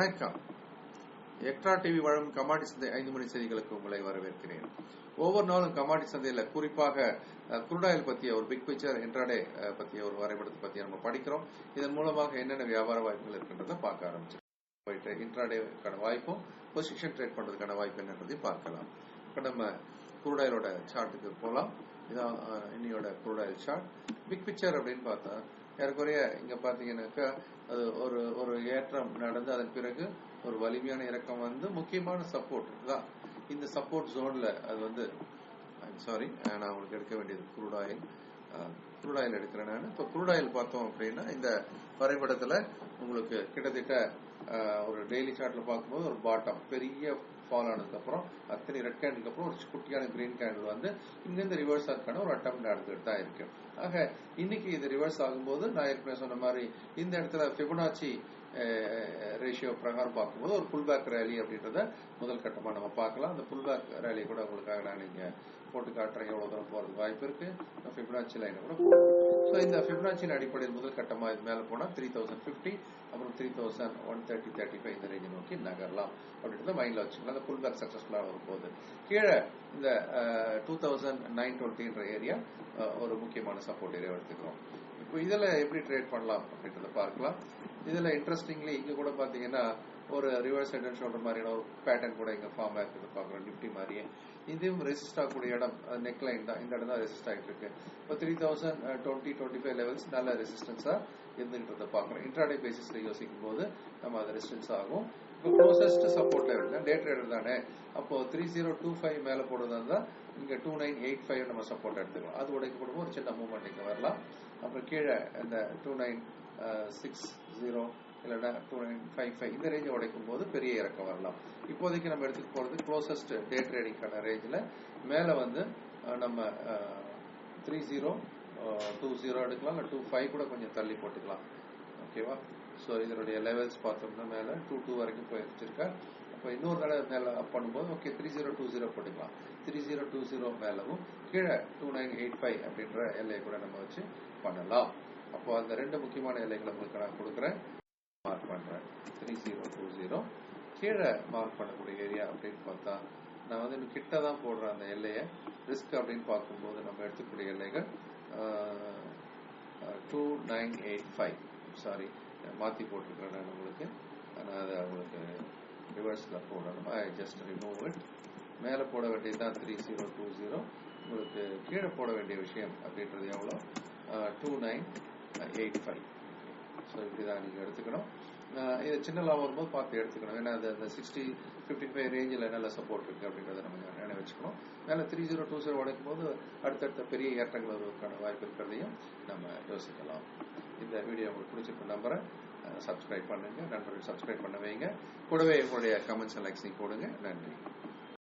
வணக்கம். Extra TV வழங்கும் கமாடி சந்தை ஐந்து மணி செய்திகளுக்கு உங்களை வரவேற்கிறேன். ஒவ்வொரு நாளும் கமாடி சந்தையில குறிப்பாக குருடாயில் பற்றிய ஒரு பிக் பிக்சர் இன்ட்ராடே அஹ், பற்றிய ஒரு வரைபடத்தை பற்றி நம்ம படிக்கிறோம். இதன் மூலமாக என்னென்ன வியாபார வாய்ப்புகள் இருக்கின்றதை பார்க்க ஆரம்பிச்சிருக்கோம். போயிட்டு இன்ட்ராடேக்கான வாய்ப்பும் பொசிஷன் ட்ரேட் பண்றதுக்கான வாய்ப்பு என்னன்றதையும் பார்க்கலாம். இப்போ நம்ம குருடாயிலோட சார்ட்டுக்கு போகலாம் இதான் இன்னையோட குருடாயில் சார்ட் பிக் பிக்சர் அப்படின்னு பார்த்தா ஏறக்குறைய இங்க பாத்தீங்கன்னாக்கா அது ஒரு ஒரு ஏற்றம் நடந்து அதன் பிறகு ஒரு வலிமையான இறக்கம் வந்து முக்கியமான சப்போர்ட் தான். இந்த சப்போர்ட் ஜோன்ல அது வந்து சாரி நான் உங்களுக்கு எடுக்க வேண்டியது குரூட் ஆயில் குரூட் ஆயில் எடுக்கிறேன் நான். இப்போ குரூட் ஆயில் பார்த்தோம் அப்படின்னா இந்த வரைபடத்துல உங்களுக்கு கிட்டத்தட்ட ஒரு டெய்லி சார்ட்ல பார்க்கும்போது ஒரு பாட்டம் பெரிய ஃபால் ஆனதுக்கு அப்புறம் அத்தனை ரெட் கேண்டுக்கு அப்புறம் ஒரு குட்டியான கிரீன் கேண்டில் வந்து இங்கேருந்து ரிவர்ஸ் ஆக்கான ஒரு அட்டம் நடந்துட்டு தான் இருக்கு. ஆக இன்னைக்கு இது ரிவர்ஸ் ஆகும்போது நான் ஏற்கனவே சொன்ன மாதிரி இந்த இடத்துல பிபனாச்சி ரேஷியோ பிரகாரம் பார்க்கும்போது ஒரு புல் பேக் ரேலி அப்படின்றத முதல் கட்டமாக நம்ம பார்க்கலாம். அந்த புல் பேக் ரேலி கூட உங்களுக்காக நான் நீங்கள் போட்டு காட்டுறேன். எவ்வளோ தூரம் போகிறதுக்கு வாய்ப்பு இருக்கு. பிபனாச்சி லைனை கூட ஸோ இந்த பிபனாச்சியின் அடிப்படையில் முதல் கட்டமா இது மேலே போனா த்ரீ தௌசண்ட் ஃபிஃப்டி அப்புறம் three thousand one thirty thirty five இந்த ரேஞ்சை நோக்கி நகரலாம். அப்படின்றத மைண்ட்ல வச்சுக்கலாம் அந்த புல் பேக் சக்சஸ்ஃபுல்லாக வரும்போது கீழே இந்த டூ தௌசண்ட் நைன் டுவெண்ட்டின்ற ஏரியா ஒரு முக்கியமான சப்போர்ட் ஏரியா எடுத்துக்கிறோம். இதுல எப்படி ட்ரேட் பண்ணலாம் அப்படின்றத பார்க்கலாம். இதுல இன்ட்ரெஸ்டிங்லி இங்க கூட பாத்தீங்கன்னா ஒரு ரிவர்ஸ் ஹெட் அண்ட் ஷோல்டர் மாதிரியான ஒரு பேட்டர்ன் கூட இங்க ஃபார்ம் ஆயிருக்குது பாக்குறோம் நிப்டி மாதிரியே. இதுவும் ரெசிஸ்ட் ஆகக்கூடிய இடம் நெக் லைன் தான். இந்த இடம் தான் ரெசிஸ்ட் ஆகிட்டு இருக்கு இப்போ three thousand twenty twenty five levels நல்ல ரெசிஸ்டன்ஸா இருந்துகிட்டு பாக்குறோம் இன்ட்ராடே பேசிஸ்ல யோசிக்கும் போது நம்ம அது ரெசிஸ்டன்ஸ் ஆகும். க்ளோசஸ்ட் சப்போர்ட் லெவல் தான் டே ட்ரேடர் தானே. அப்போ த்ரீ ஜீரோ டூ ஃபைவ் மேலே போடுறதா இருந்தால் இங்கே டூ நைன் எயிட் ஃபைவ் நம்ம சப்போர்ட் எடுத்துக்கலாம். அது உடைக்கப்படும் ஒரு சின்ன மூவ்மெண்ட் இங்க வரலாம். அப்புறம் கீழே இந்த டூ நைன் சிக்ஸ் ஜீரோ இல்லைன்னா டூ நைன் ஃபைவ் ஃபைவ் இந்த ரேஞ்சை உடைக்கும் போது பெரிய இறக்கம் வரலாம். இப்போதைக்கு நம்ம எடுத்துக்க போகிறது க்ளோசஸ்ட் டே ட்ரேடிங்கான ரேஞ்சில் மேலே வந்து நம்ம த்ரீ ஜீரோ டூ ஜீரோ எடுக்கலாம் இல்லை டூ ஃபைவ் கூட கொஞ்சம் தள்ளி போட்டுக்கலாம். ஓகேவா? ஸோ இதனுடைய லெவல்ஸ் பார்த்தோம்னா மேலே டூ டூ வரைக்கும் போய் வச்சிருக்கா அப்போ இன்னொரு தடவை மேலே அப் பண்ணும்போது okay three zero two zero போட்டுக்கலாம். த்ரீ ஜீரோ டூ ஜீரோ மேலவும் கீழே டூ நைன் எயிட் ஃபைவ் அப்படின்ற எல்லையை கூட நம்ம வச்சு பண்ணலாம். அப்போ அந்த ரெண்டு முக்கியமான எல்லைகளை உங்களுக்கு நான் கொடுக்குறேன். மார்க் பண்ணுறேன் த்ரீ ஜீரோ டூ ஜீரோ கீழே மார்க் பண்ணக்கூடிய ஏரியா அப்படின்னு பார்த்தா நான் வந்து இன்னும் கிட்ட தான் போடுறேன் அந்த எல்லையை ரிஸ்க் அப்படின்னு பார்க்கும்போது நம்ம எடுத்துக்கூடிய எல்லைகள் two nine eight five sorry மாற்றி போட்டிருக்கிறேன் நான் உங்களுக்கு. ஆனால் அதை உங்களுக்கு ரிவர்ஸில் போடணும். ஐ ஜஸ்ட் ரிமூவ் இட் மேலே போட வேண்டியது தான் த்ரீ ஜீரோ டூ ஜீரோ உங்களுக்கு கீழே போட வேண்டிய விஷயம் அப்படின்றது எவ்வளோ two nine eight five so இப்படி தான் நீங்கள் எடுத்துக்கணும். இது சின்ன லாபம் வரும்போது பார்த்து எடுத்துக்கணும். ஏன்னா அது அந்த சிக்ஸ்டி ஃபிஃப்டி ஃபைவ் ரேஞ்சில் நல்ல சப்போர்ட் இருக்குது அப்படின்றத நம்ம நினைவு வச்சுக்கணும் மேலே த்ரீ ஜீரோ டூ ஜீரோ உடைக்கும் போது அடுத்தடுத்த பெரிய ஏற்றங்கள் வருவதற்கான வாய்ப்பு இருக்கிறதையும் நம்ம யோசிக்கலாம். இந்த வீடியோ உங்களுக்கு பிடிச்சிருக்க நம்புறேன். சப்ஸ்கிரைப் பண்ணுங்க. நண்பர்கள் சப்ஸ்கிரைப் பண்ண வைங்க. கூடவே உங்களுடைய கமெண்ட்ஸ் லைக்ஸையும் போடுங்க. நன்றி.